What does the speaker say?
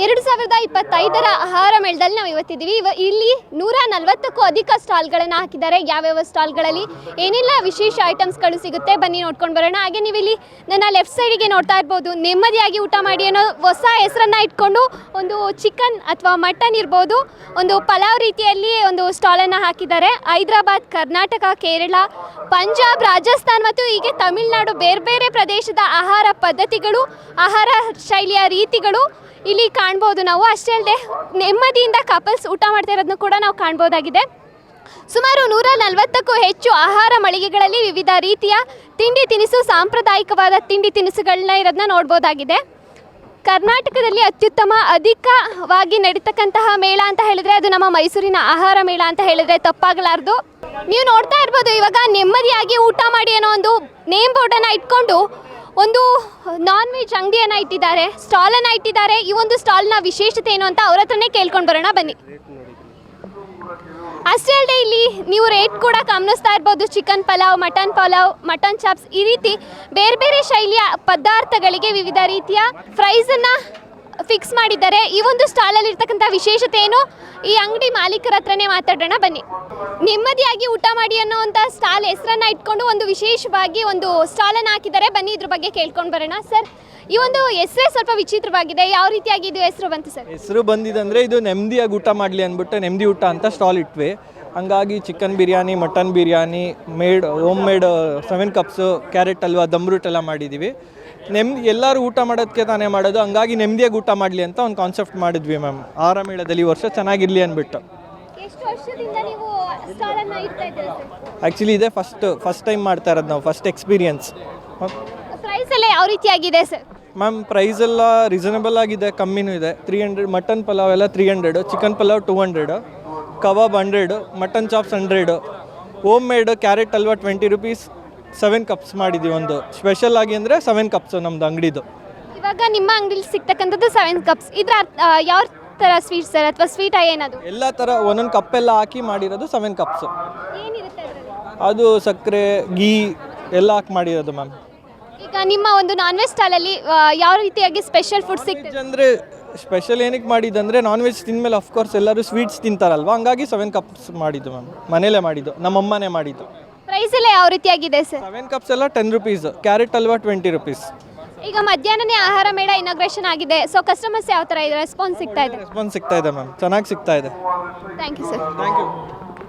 ಎರಡು ಸಾವಿರದ ಇಪ್ಪತ್ತೈದರ ಆಹಾರ ಮೇಳದಲ್ಲಿ ನಾವು ಇವತ್ತಿದ್ದೀವಿ. ಇವ ಇಲ್ಲಿ ನೂರ ನಲವತ್ತಕ್ಕೂ ಅಧಿಕ ಸ್ಟಾಲ್ಗಳನ್ನು ಹಾಕಿದ್ದಾರೆ. ಯಾವ್ಯಾವ ಸ್ಟಾಲ್ಗಳಲ್ಲಿ ಏನೆಲ್ಲ ವಿಶೇಷ ಐಟಮ್ಸ್ಗಳು ಸಿಗುತ್ತೆ ಬನ್ನಿ ನೋಡ್ಕೊಂಡು ಬರೋಣ. ಹಾಗೆ ನೀವು ಇಲ್ಲಿ ನನ್ನ ಲೆಫ್ಟ್ ಸೈಡಿಗೆ ನೋಡ್ತಾ ಇರ್ಬೋದು. ನೆಮ್ಮದಿಯಾಗಿ ಊಟ ಮಾಡಿ ಅನ್ನೋ ಹೊಸ ಹೆಸರನ್ನು ಇಟ್ಕೊಂಡು ಒಂದು ಚಿಕನ್ ಅಥವಾ ಮಟನ್ ಇರ್ಬೋದು. ಒಂದು ಪಲಾವ್ ರೀತಿಯಲ್ಲಿ ಒಂದು ಸ್ಟಾಲನ್ನು ಹಾಕಿದ್ದಾರೆ. ಹೈದರಾಬಾದ್, ಕರ್ನಾಟಕ, ಕೇರಳ, ಪಂಜಾಬ್, ರಾಜಸ್ಥಾನ್ ಮತ್ತು ಹೀಗೆ ತಮಿಳುನಾಡು ಬೇರೆ ಬೇರೆ ಪ್ರದೇಶದ ಆಹಾರ ಪದ್ಧತಿಗಳು, ಆಹಾರ ಶೈಲಿಯ ರೀತಿಗಳು ಇಲ್ಲಿ ಕಾಣ್ಬೋದು ನಾವು. ಅಷ್ಟೇ ಅಲ್ಲದೆ ನೆಮ್ಮದಿಯಿಂದ ಕಪಲ್ಸ್ ಊಟ ಮಾಡ್ತಾ ಇರೋದನ್ನು ಕೂಡ ನಾವು ಕಾಣ್ಬೋದಾಗಿದೆ. ಸುಮಾರು ನೂರ ನಲವತ್ತಕ್ಕೂ ಹೆಚ್ಚು ಆಹಾರ ಮಳಿಗೆಗಳಲ್ಲಿ ವಿವಿಧ ರೀತಿಯ ತಿಂಡಿ ತಿನಿಸು, ಸಾಂಪ್ರದಾಯಿಕವಾದ ತಿಂಡಿ ತಿನಿಸುಗಳನ್ನ ಇರೋದನ್ನ ನೋಡ್ಬೋದಾಗಿದೆ. ಕರ್ನಾಟಕದಲ್ಲಿ ಅತ್ಯುತ್ತಮ ಅಧಿಕವಾಗಿ ನಡೀತಕ್ಕಂತಹ ಮೇಳ ಅಂತ ಹೇಳಿದ್ರೆ ಅದು ನಮ್ಮ ಮೈಸೂರಿನ ಆಹಾರ ಮೇಳ ಅಂತ ಹೇಳಿದ್ರೆ ತಪ್ಪಾಗಲಾರ್ದು. ನೀವು ನೋಡ್ತಾ ಇರ್ಬೋದು, ಇವಾಗ ನೆಮ್ಮದಿಯಾಗಿ ಊಟ ಮಾಡಿ ಅನ್ನೋ ಒಂದು ನೇಮ್ ಬೋರ್ಡನ್ನು ಇಟ್ಕೊಂಡು ಒಂದು ನಾನ್ ವೆಜ್ ಅಂಗಡಿಯನ್ನು ಇಟ್ಟಿದ್ದಾರೆ ಸ್ಟಾಲನ್ನು ಇಟ್ಟಿದ್ದಾರೆ. ಈ ಒಂದು ಸ್ಟಾಲ್ನ ವಿಶೇಷತೆ ಏನು ಅಂತ ಅವ್ರ ಹತ್ರನೇ ಕೇಳ್ಕೊಂಡು ಬರೋಣ, ಬನ್ನಿ. ಅಷ್ಟೇ ಅಲ್ಲದೆ ಇಲ್ಲಿ ನೀವು ರೇಟ್ ಕೂಡ ಗಮನಿಸ್ತಾ ಇರ್ಬೋದು. Chicken pulao mutton pulao mutton chops ಈ ರೀತಿ ಬೇರೆ ಬೇರೆ ಶೈಲಿಯ ಪದಾರ್ಥಗಳಿಗೆ ವಿವಿಧ ರೀತಿಯ ಪ್ರೈಸನ್ನು ಫಿಕ್ಸ್ ಮಾಡಿದ್ದಾರೆ. ಈ ಒಂದು ಸ್ಟಾಲಲ್ಲಿ ಇರ್ತಕ್ಕಂಥ ವಿಶೇಷತೆ ಏನು? ಈ ಅಂಗಡಿ ಮಾಲೀಕರ ಹತ್ರನೇ ಮಾತಾಡೋಣ, ಬನ್ನಿ. ನೆಮ್ಮದಿಯಾಗಿ ಊಟ ಮಾಡಿ ಅನ್ನೋವಂಥ ಸ್ಟಾಲ್ ಹೆಸರನ್ನ ಇಟ್ಕೊಂಡು ಒಂದು ವಿಶೇಷವಾಗಿ ಒಂದು ಸ್ಟಾಲನ್ನು ಹಾಕಿದ್ದಾರೆ. ಬನ್ನಿ, ಇದ್ರ ಬಗ್ಗೆ ಕೇಳ್ಕೊಂಡು ಬರೋಣ. ಸರ್, ಈ ಒಂದು ಹೆಸರೇ ಸ್ವಲ್ಪ ವಿಚಿತ್ರವಾಗಿದೆ. ಯಾವ ರೀತಿಯಾಗಿ ಇದು ಹೆಸರು ಬಂತು ಸರ್? ಹೆಸರು ಬಂದಿದಂದರೆ ಇದು ನೆಮ್ಮದಿಯಾಗಿ ಊಟ ಮಾಡಲಿ ಅಂದ್ಬಿಟ್ಟು ನೆಮ್ಮದಿ ಊಟ ಅಂತ ಸ್ಟಾಲ್ ಇಟ್ವಿ. ಹಂಗಾಗಿ chicken biryani mutton biryani made home made seven cups carrot halwa dum root ಎಲ್ಲ ಮಾಡಿದ್ದೀವಿ ನೆಮ್ಮದಿ ಎಲ್ಲರೂ ಊಟ ಮಾಡೋದಕ್ಕೆ ತಾನೇ ಮಾಡೋದು ಹಂಗಾಗಿ ನೆಮ್ಮದಿಯಾಗಿ ಊಟ ಮಾಡಲಿ ಅಂತ ಒಂದು ಕಾನ್ಸೆಪ್ಟ್ ಮಾಡಿದ್ವಿ ಮ್ಯಾಮ್. ಆರಾಮೇಳದಲ್ಲಿ ಈ ವರ್ಷ ಚೆನ್ನಾಗಿರಲಿ ಅಂದ್ಬಿಟ್ಟು ಆ್ಯಕ್ಚುಲಿ ಇದೆ ಫಸ್ಟ್ ಫಸ್ಟ್ ಟೈಮ್ ಮಾಡ್ತಾ ಇರೋದು ನಾವು ಫಸ್ಟ್ ಎಕ್ಸ್ಪೀರಿಯನ್ಸ್ ಪ್ರೈಸ್ ಎಲ್ಲ ಯಾವ ರೀತಿಯಾಗಿದೆ ಸರ್? ಮ್ಯಾಮ್ ಪ್ರೈಸ್ ಎಲ್ಲ ರೀಸನಬಲ್ ಆಗಿದೆ ಕಮ್ಮಿನೂ ಇದೆ. ತ್ರೀ ಹಂಡ್ರೆಡ್ ಮಟನ್ ಪಲಾವ್ ಎಲ್ಲ three hundred chicken pulao two hundred kebab hundred mutton chops hundred home made carrot halwa twenty rupees seven cups ಮಾಡಿದ್ದೀವಿ ಒಂದು. ಸ್ಪೆಷಲ್ ಆಗಿ ಅಂದರೆ ಸೆವೆನ್ ಕಪ್ಸು ನಮ್ಮದು ಅಂಗಡಿದು. ಇವಾಗ ನಿಮ್ಮ ಅಂಗಡಿಲಿ ಸಿಗ್ತಕ್ಕಂಥದ್ದು ಸೆವೆನ್ ಕಪ್ಸ್. ಇದ್ರ ಯಾವ ಥರ ಸ್ವೀಟ್ ಸರ್ ಅಥವಾ ಸ್ವೀಟ್ ಏನದು ಎಲ್ಲ ಥರ ಒಂದೊಂದು ಕಪ್ ಎಲ್ಲ ಹಾಕಿ ಮಾಡಿರೋದು ಸೆವೆನ್ ಕಪ್ಸು. ಏನಿರುತ್ತೆ ಅದು ಸಕ್ಕರೆ ಗೀ ಎಲ್ಲ ಹಾಕಿ ಮಾಡಿರೋದು ಮ್ಯಾಮ್. ಈಗ ನಿಮ್ಮ ಒಂದು ನಾನ್ ವೆಜ್ ಸ್ಟಾಲಲ್ಲಿ ಯಾವ ರೀತಿಯಾಗಿ ಸ್ಪೆಷಲ್ ಫುಡ್ ಸಿಗ್ತದೆ? ಅಂದರೆ ಸ್ಪೆಷಲ್ ಏನಕ್ಕೆ ಮಾಡಿದ್ದಂದರೆ ನಾನ್ ವೆಜ್ ತಿಂದಮೇಲೆ ಅಫ್ಕೋರ್ಸ್ ಎಲ್ಲರೂ ಸ್ವೀಟ್ಸ್ ತಿಂತಾರಲ್ವ? ಹಂಗಾಗಿ ಸೆವೆನ್ ಕಪ್ಸ್ ಮಾಡಿದ್ದು ಮ್ಯಾಮ್ ಮನೇಲೇ ಮಾಡಿದ್ದು ನಮ್ಮಮ್ಮನೇ ಮಾಡಿದ್ದು. ಪ್ರೈಸ್ ಎಲ್ಲ ಯಾವ ರೀತಿಯಾಗಿದೆ ಸರ್ ಸೆವೆನ್ ಕಪ್ಸ್ ಎಲ್ಲ ten rupees carrot halwa twenty rupees ಈಗ ಮಧ್ಯಾಹ್ನನೇ ಆಹಾರ ಮೇಳ ಇನಾಗ್ರೇಷನ್ ಆಗಿದೆ. ಸೊ ಕಸ್ಟಮರ್ಸ್ ಯಾವ ಥರ ಇದೆ ರೆಸ್ಪಾನ್ಸ್ ಸಿಗ್ತಾ ಇದೆ. ರೆಸ್ಪಾನ್ಸ್ ಸಿಗ್ತಾ ಇದೆ ಮ್ಯಾಮ್ ಚೆನ್ನಾಗಿ ಸಿಗ್ತಾ ಇದೆ. Thank you sir thank you